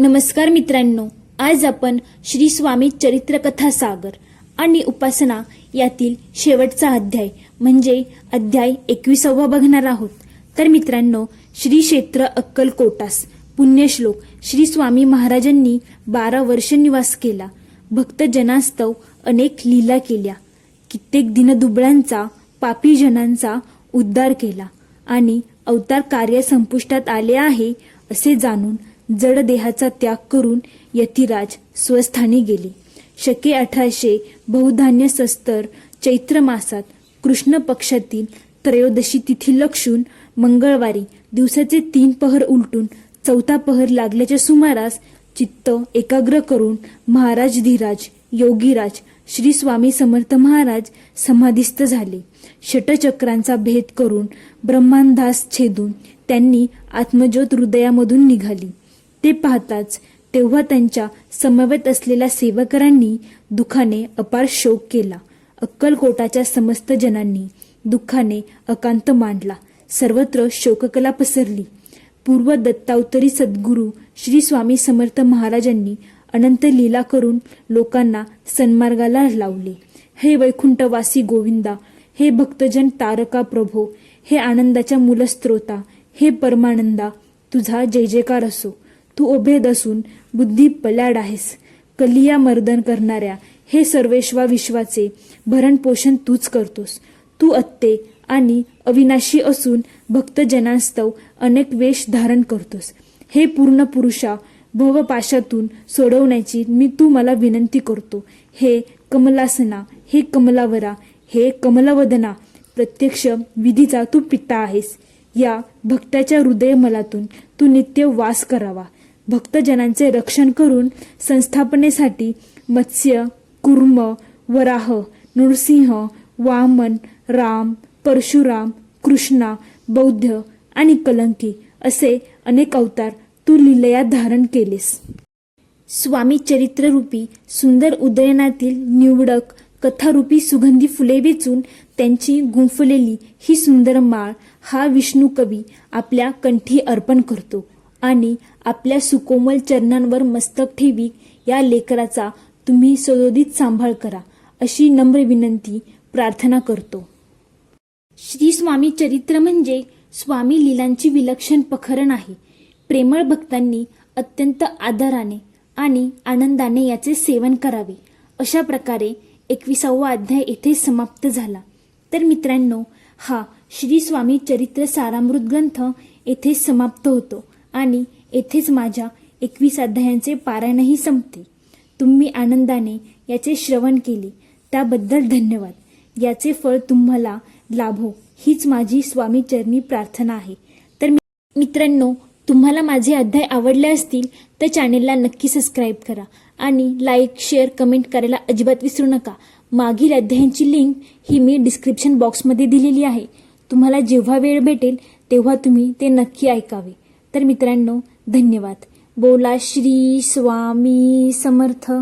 नमस्कार मित्रांनो आज आपण श्री स्वामी चरित्र कथा सागर आणि उपासना यातील शेवटचा अध्याय म्हणजे अध्याय एकविसावा बघणार आहोत. तर मित्रांनो श्री क्षेत्र अक्कलकोटास पुण्यश्लोक श्री स्वामी महाराजांनी बारा वर्ष निवास केला. भक्तजनास्तव अनेक लीला केल्या. कित्येक दिनदुबळ्यांचा पापी जनांचा उद्धार केला. आणि अवतार कार्य संपुष्टात आले आहे असे जाणून जड देहाचा त्याग करून यतिराज स्वस्थानी गेले. शके अठराशे बहुधान्य सस्तर चैत्र मासात कृष्ण पक्षातील त्रयोदशी तिथी लक्षून मंगळवारी दिवसाचे तीन पहर उलटून चौथा पहर लागल्याच्या सुमारास चित्त एकाग्र करून महाराज धीराज योगीराज श्री स्वामी समर्थ महाराज समाधिस्थ झाले. षटचक्रांचा भेद करून ब्रह्मांधास छेदून त्यांनी आत्मज्योत हृदयामधून निघाली. ते पाहताच तेव्हा त्यांच्या समवेत असलेल्या सेवकरांनी दुःखाने अपार शोक केला. अक्कलकोटाच्या समस्त जनांनी दुःखाने अकांत मांडला. सर्वत्र शोककला पसरली. पूर्व दत्तावतरी सद्गुरू श्री स्वामी समर्थ महाराजांनी अनंत लीला करून लोकांना सन्मार्गाला लावले. हे वैकुंठवासी गोविंदा हे भक्तजन तारका प्रभो हे आनंदाच्या मूलस्त्रोता हे परमानंदा तुझा जय जयकार असो. तू उभेद असून बुद्धी पल्याड आहेस. कलिया मर्दन करणाऱ्या हे सर्वेश्वा विश्वाचे भरणपोषण तूच करतोस. तू अत्ते आणि अविनाशी असून भक्तजनास्तव अनेक वेश धारण करतोस. हे पूर्ण पुरुषा भवपाशातून सोडवण्याची मी तू मला विनंती करतो. हे कमलासना हे कमलावरा हे कमलवदना प्रत्यक्ष विधीचा तू पिता आहेस. या भक्ताच्या हृदय मलातून तू नित्य वास करावा. भक्तजनांचे रक्षण करून संस्थापनेसाठी मत्स्य कुर्म वराह नृसिंह वामन राम परशुराम कृष्णा बौद्ध आणि कलंकी असे अनेक अवतार तू लिलया धारण केलेस. स्वामी चरित्ररूपी सुंदर उदयनातील निवडक कथारूपी सुगंधी फुले वेचून त्यांची गुंफलेली ही सुंदर माळ हा विष्णू कवी आपल्या कंठी अर्पण करतो. आणि आपल्या सुकोमल चरणांवर मस्तक ठेवी या लेकराचा तुम्ही सदोदित सांभाळ करा अशी नम्र विनंती प्रार्थना करतो. श्री स्वामी चरित्र म्हणजे स्वामी लीलांची विलक्षण पखरण आहे प्रेमळ भक्तांनी अत्यंत आदराने आणि आनंदाने याचे सेवन करावे. अशा प्रकारे एकविसावा अध्याय येथे समाप्त झाला. तर मित्रांनो हा श्री स्वामी चरित्र सारामृत ग्रंथ येथे समाप्त होतो. आणि येथेच माझ्या एकवीस अध्यायांचे पारायणही संपते. तुम्ही आनंदाने याचे श्रवण केले. त्याबद्दल धन्यवाद. याचे फळ तुम्हाला लाभो. हीच माझी स्वामी चरणी प्रार्थना आहे. तर मित्रांनो तुम्हाला माझे अध्याय आवडले असतील तर चॅनेलला नक्की सबस्क्राईब करा आणि लाईक शेअर कमेंट करायला अजिबात विसरू नका. मागील अध्यायांची लिंक ही मी डिस्क्रिप्शन बॉक्समध्ये दिलेली आहे. तुम्हाला जेव्हा वेळ भेटेल तेव्हा तुम्ही ते नक्की ऐकावे. तर मित्रांनो धन्यवाद. बोला श्री स्वामी समर्थ.